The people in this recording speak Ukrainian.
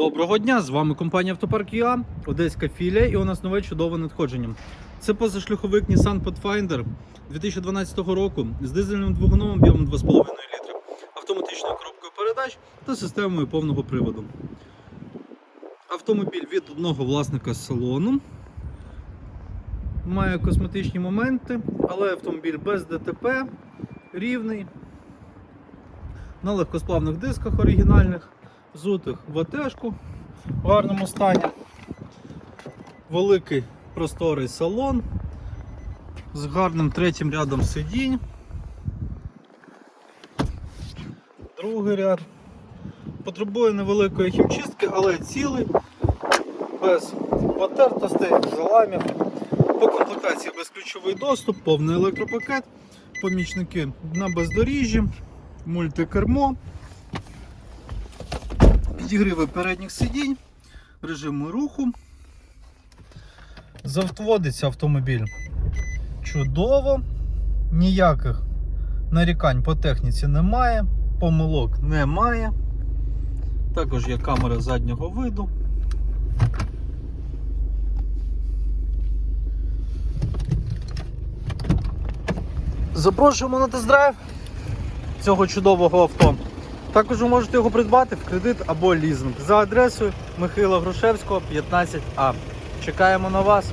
Доброго дня! З вами компанія Автопарк ЮА, Одеська філія, і у нас нове чудове надходження. Це позашлюховик Nissan Pathfinder 2012 року з дизельним двигуном об'ємом 2,5 літра, автоматичною коробкою передач та системою повного приводу. Автомобіль від одного власника салону. Має косметичні моменти, але автомобіль без ДТП, рівний, на легкосплавних дисках оригінальних взутих в АТшку в гарному стані. Великий просторий салон з гарним третім рядом сидінь. Другий ряд. Потребує невеликої хімчистки, але цілий, без потертостей, заламів. По комплектації безключовий доступ, повний електропакет, помічники на бездоріжжі, мультикермо підігриви передніх сидінь, режими руху. Заводиться автомобіль чудово, ніяких нарікань по техніці немає, помилок немає. Також є камера заднього виду. Запрошуємо на тест-драйв цього чудового авто. Також ви можете його придбати в кредит або лізинг за адресою Михайла Грушевського, 15А. Чекаємо на вас.